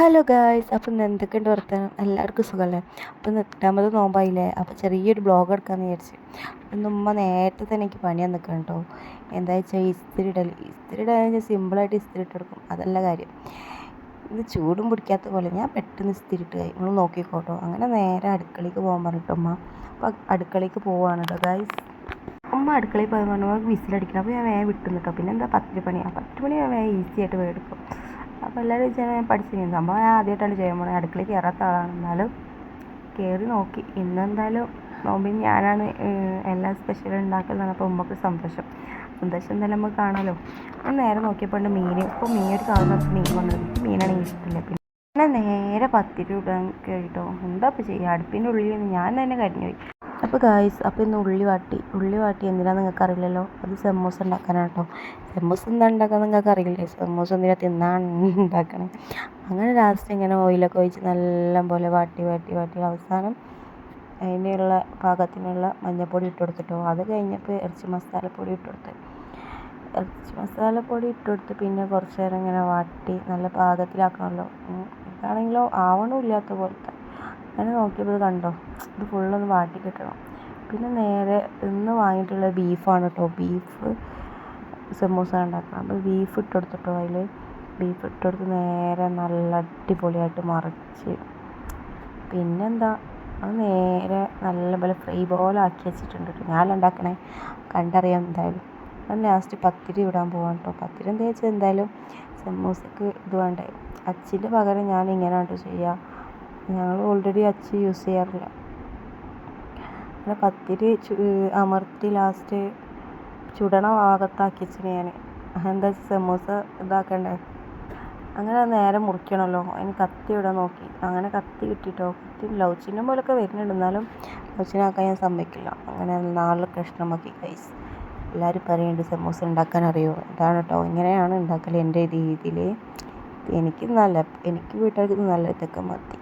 Hello guys അപ്പം ഇന്ന് എന്തൊക്കെയുണ്ട് വർത്താനം? എല്ലാവർക്കും സുഖമല്ലേ? അപ്പം എട്ടാമത് നോമ്പായില്ലേ? അപ്പോൾ ചെറിയൊരു ബ്ലോഗ് എടുക്കാമെന്ന് വിചാരിച്ചു. അപ്പം ഉമ്മ നേരത്തെ തന്നെ എനിക്ക് പണിയാൻ നിൽക്കണം കേട്ടോ എന്താ വെച്ചാൽ ഇസ്തിരി ഇടൽ ഇസ്തിരി ഇടാൻ സിമ്പിളായിട്ട് ഇസ്തിരി ഇട്ടെടുക്കും അതല്ല കാര്യം. ഇത് ചൂടും പിടിക്കാത്ത പോലെ ഞാൻ പെട്ടെന്ന് ഇസ്തിരി ഇട്ട് കഴിയും നിങ്ങൾ നോക്കിക്കോട്ടോ അങ്ങനെ നേരെ അടുക്കളയ്ക്ക് പോകാൻ പറഞ്ഞിട്ട് അപ്പോൾ അടുക്കളയ്ക്ക് പോവാണ് കേട്ടോ ഗായ്സ് ഉമ്മ അടുക്കളയിൽ പോയി പറഞ്ഞാൽ വിസിലടിക്കണം. അപ്പോൾ ഞാൻ വേഗം വിട്ടു കേട്ടോ പിന്നെ എന്താ പത്ത് പണിയാണ് പത്ത് പണി ഞാൻ വേഗം ഈസി ആയിട്ട് മേടിക്കും അപ്പോൾ എല്ലാവരും വിചാരിച്ചാൽ ഞാൻ പഠിച്ചിരുന്നു സംഭവം ഞാൻ ആദ്യമായിട്ടാണ് പോകുന്നത് അടുക്കളയിൽ കയറാത്ത ആളാണ്. എന്നാലും കയറി നോക്കി. ഇന്നെന്തായാലും നോമ്പിന് ഞാനാണ് എല്ലാ സ്പെഷ്യൽ ഉണ്ടാക്കലെന്ന് അപ്പോൾ ഉമ്മക്ക് സന്തോഷം. സന്തോഷം എന്തായാലും നമുക്ക് കാണാമല്ലോ നേരെ നോക്കിയപ്പോൾ മീൻ ഇപ്പോൾ മീൻ ഒരു കാണുന്ന മീൻ വന്നത് മീനാണെങ്കിൽ ഇഷ്ടമില്ല പിന്നെ പത്തിരി ഇടാൻ കേട്ടോ. എന്താ ഇപ്പോൾ ചെയ്യുക അടുപ്പിന്റെ ഉള്ളിൽ ഞാൻ തന്നെ കരിഞ്ഞു പോയി. അപ്പോൾ ഗായ്സ് അപ്പോൾ ഇന്ന് ഉള്ളി വാട്ടി. ഉള്ളി വാട്ടി എന്തിനാ നിങ്ങൾക്ക് അറിയില്ലല്ലോ? അത് സമോസ ഉണ്ടാക്കാനാണ് കേട്ടോ. സമോസ എന്താ ഉണ്ടാക്കാൻ നിങ്ങൾക്ക് അറിയില്ലേ? സമോസ എന്തിനാ തിന്നാൻ ഉണ്ടാക്കണേ? അങ്ങനെ ലാസ്റ്റ് ഇങ്ങനെ ഓയിലൊക്കെ ഒഴിച്ച് നല്ല പോലെ വാട്ടി വാട്ടി വാട്ടി. അവസാനം അതിനുള്ള പാകത്തിനുള്ള മഞ്ഞൾപ്പൊടി ഇട്ട് കൊടുത്തിട്ടോ. അത് കഴിഞ്ഞപ്പോൾ ഇറച്ചി മസാലപ്പൊടി ഇട്ട് കൊടുത്ത്. ഇറച്ചി മസാലപ്പൊടി ഇട്ട് കൊടുത്ത് പിന്നെ കുറച്ച് നേരം ഇങ്ങനെ വാട്ടി നല്ല പാകത്തിലാക്കണമല്ലോ. ഇതാണെങ്കിലോ ആവണമില്ലാത്ത പോലത്തെ. അങ്ങനെ നോക്കിയപ്പോൾ ഇത് കണ്ടോ? ഇത് ഫുള്ളൊന്ന് വാട്ടി കിട്ടണം. പിന്നെ നേരെ ഇന്ന് വാങ്ങിയിട്ടുള്ള ബീഫാണ് കേട്ടോ ബീഫ് സമൂസ ഉണ്ടാക്കണം. അപ്പോൾ ബീഫ് ഇട്ടെടുത്തിട്ടോ അതിൽ ബീഫ് ഇട്ടെടുത്ത് നേരെ നല്ല അടിപൊളിയായിട്ട് മറിച്ച്. പിന്നെന്താ? അത് നേരെ നല്ല പോലെ ഫ്രൈ പോലെ ആക്കി വെച്ചിട്ടുണ്ട് കേട്ടോ ഞാൻ ഉണ്ടാക്കണേ. കണ്ടറിയാം എന്തായാലും. അത് ലാസ്റ്റ് പത്തിരി ഇടാൻ പോകാം കേട്ടോ പത്തിരി എന്താ വെച്ചാൽ എന്തായാലും സമൂസക്ക് ഇത് വേണ്ടേ? അച്ചിന്റെ പകരം ഞാൻ ഇങ്ങനെയാണ് ചെയ്യുക ഞങ്ങൾ ഓൾറെഡി അച്ച് യൂസ് ചെയ്യാറില്ല. അങ്ങനെ പത്തിരി അമർത്തി ലാസ്റ്റ് ചുടണ ഭാഗത്താക്കി വെച്ചിന് ഞാൻ. എന്താ സമൂസ ഇതാക്കണ്ടേ? അങ്ങനെ നേരെ മുറിക്കണമല്ലോ അതിന് കത്തി ഇടാൻ നോക്കി. അങ്ങനെ കത്തി കിട്ടിയിട്ടോ കത്തി ലൗച്ചിന്റെ പോലൊക്കെ വരുന്നുണ്ട്. എന്നാലും ലൗച്ചിനാക്കാൻ ഞാൻ സമ്മതിക്കില്ല. അങ്ങനെ നാല് കഷ്ണമാക്കി കൈസ് എല്ലാവരും പറയുന്നുണ്ട് സമൂസ ഉണ്ടാക്കാൻ അറിയുമോ ഇതാണ് കേട്ടോ ഇങ്ങനെയാണ് ഉണ്ടാക്കൽ എന്റെ രീതിയിൽ എനിക്ക് നല്ല എനിക്ക് വീട്ടുകാർക്ക് നല്ല ഇതൊക്കെ മതി.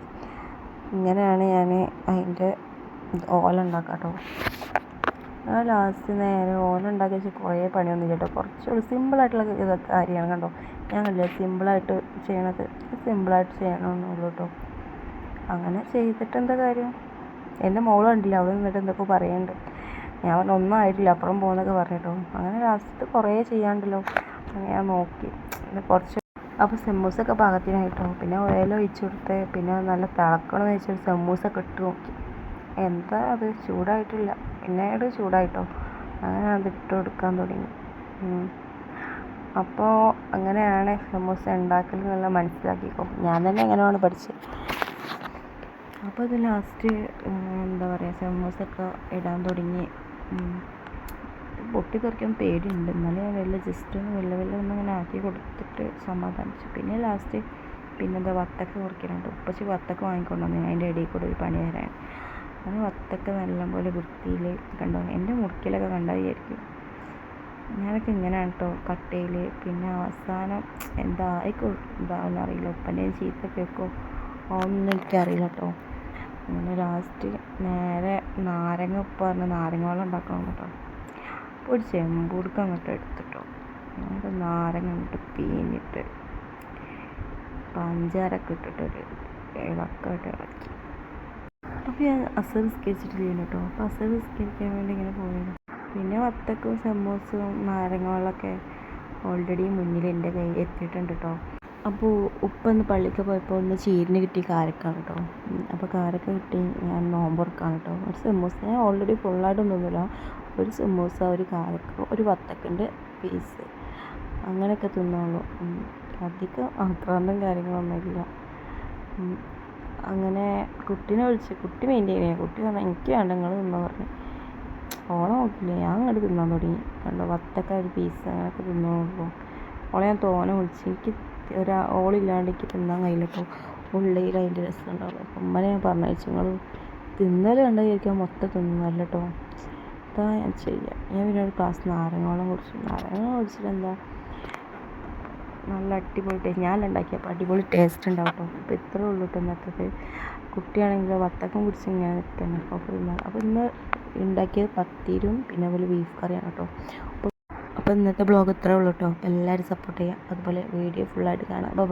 ഇങ്ങനെയാണ് ഞാൻ അതിന്റെ ഓല ഉണ്ടാക്കുക കേട്ടോ ലാസ്റ്റ് നേരെ ഓല ഉണ്ടാക്കിയ വെച്ച് കുറേ പണിയൊന്നും കേട്ടോ. കുറച്ച് സിമ്പിളായിട്ടുള്ള ഇത് കാര്യമാണ് കണ്ടോ. ഞാൻ കണ്ടില്ല സിമ്പിളായിട്ട് ചെയ്യണത്. സിമ്പിളായിട്ട് ചെയ്യണമെന്നുള്ളൂ കേട്ടോ. അങ്ങനെ ചെയ്തിട്ട് എന്താ കാര്യം? എന്റെ മോൾ കണ്ടില്ല അവിടെ നിന്നിട്ട് എന്തൊക്കെ പറയുന്നുണ്ട് ഞാൻ പറഞ്ഞു ഒന്നും ആയിട്ടില്ല അപ്പുറം പോകുന്നൊക്കെ പറഞ്ഞിട്ടോ. അങ്ങനെ ലാസ്റ്റ് കുറേ ചെയ്യാണ്ടല്ലോ. ഞാൻ നോക്കി. കുറച്ച് അപ്പോൾ സമൂസൊക്കെ പാകത്തിനായിട്ടോ. പിന്നെ ഓയിൽ ഒഴിച്ചു കൊടുത്ത് പിന്നെ നല്ല തിളക്കണം വെച്ചിട്ട് സമൂസൊക്കെ ഇട്ട് നോക്കി. എന്താ അത്? ചൂടായിട്ടില്ല. പിന്നീട് ചൂടായിട്ടോ. അങ്ങനെ അത് ഇട്ട് കൊടുക്കാൻ തുടങ്ങി. അപ്പോൾ അങ്ങനെയാണ് സമൂസ ഉണ്ടാക്കൽ എന്നുള്ള മനസ്സിലാക്കിക്കോ. ഞാൻ തന്നെ എങ്ങനെയാണ് പഠിച്ചത് അപ്പോൾ ഇത് ലാസ്റ്റ് എന്താ പറയുക സമൂസൊക്കെ ഇടാൻ തുടങ്ങി. പൊട്ടിത്തെറിക്കാൻ പേടിയുണ്ട്. എന്നാലും ഞാൻ വെള്ളം ജസ്റ്റ് ഒന്ന് വെള്ള വെള്ളം ഒന്ന് ഇങ്ങനെ ആക്കി കൊടുത്തിട്ട് സമാധാനിച്ചു. പിന്നെ ലാസ്റ്റ് പിന്നെ പിന്നെന്താ? വത്തക്ക കുറയ്ക്കാനുണ്ട് ഉപ്പച്ചി വത്തക്ക വാങ്ങിക്കൊണ്ട് വന്നു. അതിന്റെ ഇടയിൽ കൂടെ ഒരു പണി തരാൻ. അങ്ങനെ വത്തക്ക നല്ലപോലെ വൃത്തിയിൽ കണ്ടോ? എന്റെ മുറിക്കലൊക്കെ കണ്ടാൽ വിചാരിക്കും ഞാനൊക്കെ ഇങ്ങനെയാണ് കേട്ടോ കട്ടയിൽ. പിന്നെ അവസാനം എന്താ? ഇതാവുന്ന അറിയില്ല. ഉപ്പന്റെ ചീത്ത കേൾക്കോ ഒന്നും എനിക്കറിയില്ല കേട്ടോ അങ്ങനെ ലാസ്റ്റ് നേരെ നാരങ്ങ ഉപ്പ് പറഞ്ഞ് നാരങ്ങ വെള്ളം ഉണ്ടാക്കണം കേട്ടോ ഒരു ചെമ്പുടുക്ക അങ്ങോട്ട് എടുത്തിട്ടോ. എന്നിട്ട് നാരങ്ങ അങ്ങോട്ട് പീഞ്ഞിട്ട് പഞ്ചാരൊക്കെ ഇട്ടിട്ടൊരു ഇളക്കമായിട്ട് ഇളക്കി. അപ്പോൾ ഞാൻ അസർ ചെയ്യുന്നു കേട്ടോ. അപ്പോൾ അസർ നിസ്കരിക്കാൻ വേണ്ടി ഇങ്ങനെ പോയത് പിന്നെ വത്തക്കും സമൂസവും നാരങ്ങ വെള്ളമൊക്കെ ഓൾറെഡി മുന്നിൽ എന്റെ കയ്യിൽ എത്തിയിട്ടുണ്ട് കേട്ടോ. അപ്പോൾ ഉപ്പൊന്ന് പള്ളിക്ക് പോയപ്പോൾ ഒന്ന് ചീരിന് കിട്ടി കാരക്കാണ് കേട്ടോ. അപ്പോൾ കാരക്ക കിട്ടി ഞാൻ നോമ്പുറക്കാണ് കേട്ടോ. ഒരു സമൂസ ഞാൻ ഓൾറെഡി ഫുള്ളായിട്ടൊന്നും തിന്നില്ല ഒരു സമൂസ ഒരു കാരക്ക ഒരു വത്തക്കന്റെ പീസ്. അങ്ങനെയൊക്കെ തിന്നുള്ളൂ അധികം ആക്രാന്തം കാര്യങ്ങളൊന്നുമില്ല. അങ്ങനെ കുട്ടീനെ വിളിച്ച് കുട്ടി മെയിന്റെയിൻ ചെയ്യാം കുട്ടി പറഞ്ഞാൽ എനിക്ക് വേണ്ട നിങ്ങൾ തിന്നാൻ പറഞ്ഞു. ഓളെ നോക്കില്ല ഞാൻ അങ്ങോട്ട് തിന്നാൻ തുടങ്ങി. കണ്ടോ? വത്തക്ക ഒരു പീസ് അങ്ങനെയൊക്കെ തിന്നുള്ളൂ ഓളെ ഞാൻ തോനെ വിളിച്ച്. എനിക്ക് ഒരാ ഓളില്ലാണ്ട് എനിക്ക് തിന്നാൻ കഴിയില്ല അപ്പോൾ ഉള്ളിൽ അതിന്റെ രസം ഉണ്ടാവുള്ളൂ. അപ്പം ഉമ്മനെ ഞാൻ വെച്ചു നിങ്ങൾ തിന്നൽ മൊത്തം തിന്നല്ലോ ഇതാ ഞാൻ ചെയ്യാം? ഞാൻ പിന്നെ ഒരു ഗ്ലാസ് നാരങ്ങോളം കുടിച്ചു. നാരങ്ങ കുടിച്ചിട്ട് എന്താ? നല്ല അടിപൊളി ടേസ്റ്റ് ഞാൻ ഉണ്ടാക്കിയപ്പോൾ അടിപൊളി ടേസ്റ്റ് ഉണ്ടാവും കേട്ടോ അപ്പോൾ ഇത്രേ ഉള്ളൂ കേട്ടോ ഇന്നത്തെ കുട്ടിയാണെങ്കിൽ വത്തക്കം കുടിച്ച് ഇങ്ങനെ നിൽക്കണം അപ്പോൾ അപ്പോൾ ഇന്ന് ഉണ്ടാക്കിയത് പത്തിരും പിന്നെ അതുപോലെ ബീഫ് കറിയാണ് കേട്ടോ അപ്പോൾ അപ്പോൾ ഇന്നത്തെ ബ്ലോഗ് ഇത്രേ ഉള്ളൂ കേട്ടോ എല്ലാവരും സപ്പോർട്ട് ചെയ്യുക അതുപോലെ വീഡിയോ ഫുള്ളായിട്ട് കാണാം. അപ്പോൾ